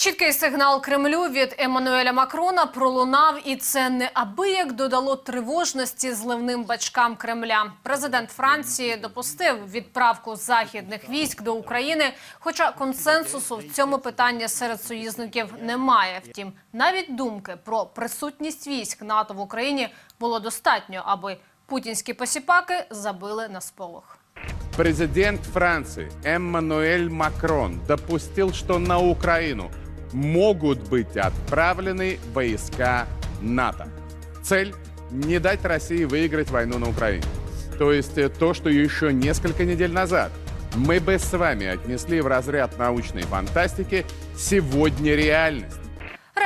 Чіткий сигнал Кремлю від Еммануеля Макрона пролунав, і це неабияк додало тривожності зливним бачкам Кремля. Президент Франції допустив відправку західних військ до України, хоча консенсусу в цьому питанні серед союзників немає. Втім, навіть думки про присутність військ НАТО в Україні було достатньо, аби путінські посіпаки забили на сполох. Президент Франции Эммануэль Макрон допустил, что на Украину могут быть отправлены войска НАТО. Цель – не дать России выиграть войну на Украине. То есть э, то, что еще несколько недель назад мы бы с вами отнесли в разряд научной фантастики, сегодня реальность.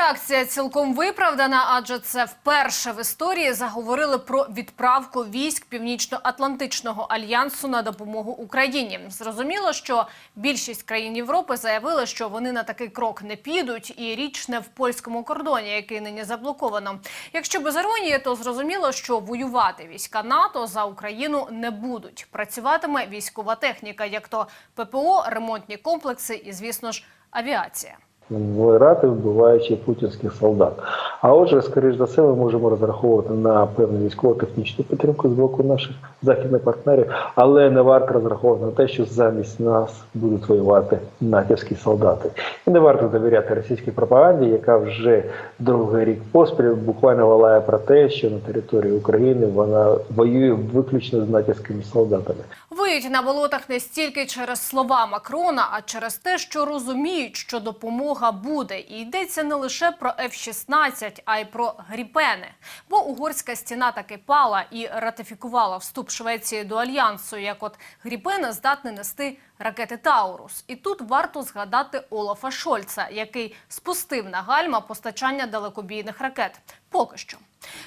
Реакція цілком виправдана, адже це вперше в історії заговорили про відправку військ Північно-Атлантичного альянсу на допомогу Україні. Зрозуміло, що більшість країн Європи заявили, що вони на такий крок не підуть, і річ не в польському кордоні, який нині заблоковано. Якщо без іронії, то зрозуміло, що воювати війська НАТО за Україну не будуть. Працюватиме військова техніка, як то ППО, ремонтні комплекси і, звісно ж, авіація. Вмирати, вбиваючи путінських солдат. А отже, скоріш за все, ми можемо розраховувати на певну військово-технічну підтримку з боку наших західних партнерів, але не варто розраховувати на те, що замість нас будуть воювати натівські солдати. І не варто довіряти російській пропаганді, яка вже другий рік поспіль буквально волає про те, що на території України вона воює виключно з натівськими солдатами. Виють на болотах не стільки через слова Макрона, а через те, що розуміють, що допомога буде. І йдеться не лише про F-16, а й про гріпени. Бо угорська стіна таки пала і ратифікувала вступ Швеції до альянсу. Як от гріпени здатні нести ракети Таурус. І тут варто згадати Олафа Шольца, який спустив на гальма постачання далекобійних ракет. Поки що.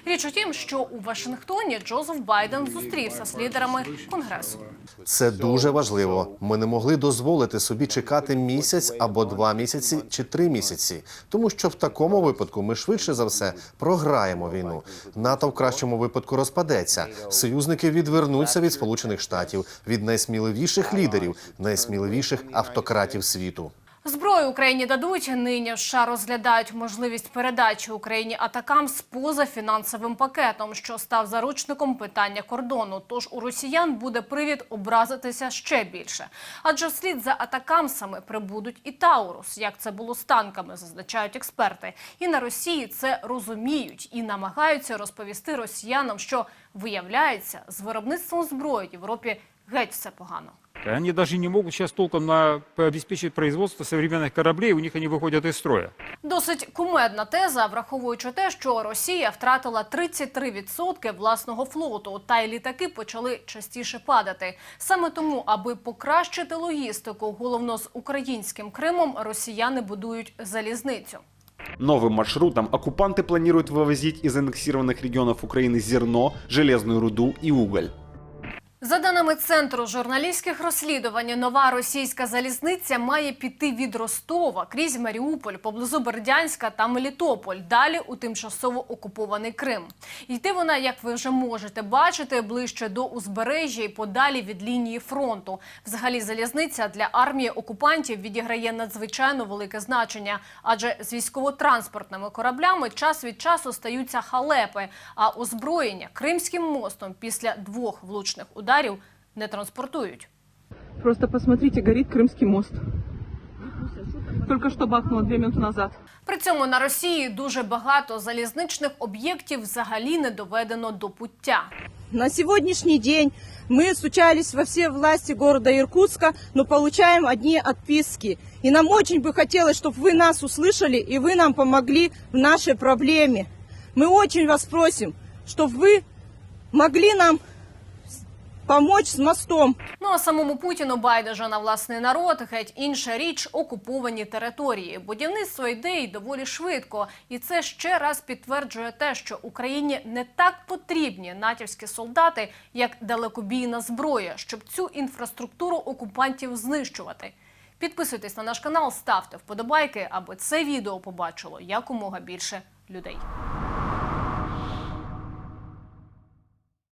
Річ у тім, що у Вашингтоні Джозеф Байден зустрівся з лідерами конгресу. Це дуже важливо. Ми не могли дозволити собі чекати місяць або два місяці чи три місяці, тому що в такому випадку ми швидше за все програємо війну. НАТО в кращому випадку розпадеться. Союзники відвернуться від Сполучених Штатів, від найсміливіших лідерів, найсміливіших автократів світу. Зброю Україні дадуть. Нині США розглядають можливість передачі Україні атакам з поза фінансовим пакетом, що став заручником питання кордону. Тож у росіян буде привід образитися ще більше. Адже вслід за атакамсами прибудуть і Таурус, як це було з танками, зазначають експерти. І на Росії це розуміють і намагаються розповісти росіянам, що виявляється з виробництвом зброї в Європі геть все погано Они даже не могут сейчас толком на, обеспечить производство современных кораблей, у них они выходят из строя. Досить кумедна теза, враховуючи те, що Росія втратила 33% власного флоту, та й літаки почали частіше падати. Саме тому, аби покращити логістику, головно з українським Кримом, росіяни будують залізницю. Новым маршрутом оккупанты планируют вывозить из аннексированных регионов Украины зерно, железную руду и уголь. Даними центру журналістських розслідувань, нова російська залізниця має піти від Ростова крізь Маріуполь, поблизу Бердянська та Мелітополь, далі у тимчасово окупований Крим. Йти вона, як ви вже можете бачити, ближче до узбережжя і подалі від лінії фронту. Взагалі, залізниця для армії окупантів відіграє надзвичайно велике значення, адже з військово-транспортними кораблями час від часу стаються халепи, а озброєння Кримським мостом після двох влучних ударів не транспортують. Просто посмотрите, горит Крымский мост. Только что бахнуло две минуты назад. При цьому на Росії дуже багато залізничних об'єктів взагалі не доведено до пуття. На сегодняшний день мы стучались во все власти города Иркутска, но получаем одни отписки. И нам очень бы хотелось, чтобы вы нас услышали и вы нам помогли в нашей проблеме. Мы очень вас просим, чтобы вы могли нам помочь с мостом. Ну а самому Путіну байдуже на власний народ геть інша річ окуповані території. Будівництво йде й доволі швидко, і це ще раз підтверджує те, що Україні не так потрібні натівські солдати, як далекобійна зброя, щоб цю інфраструктуру окупантів знищувати. Підписуйтесь на наш канал, ставте вподобайки, аби це відео побачило якомога більше людей.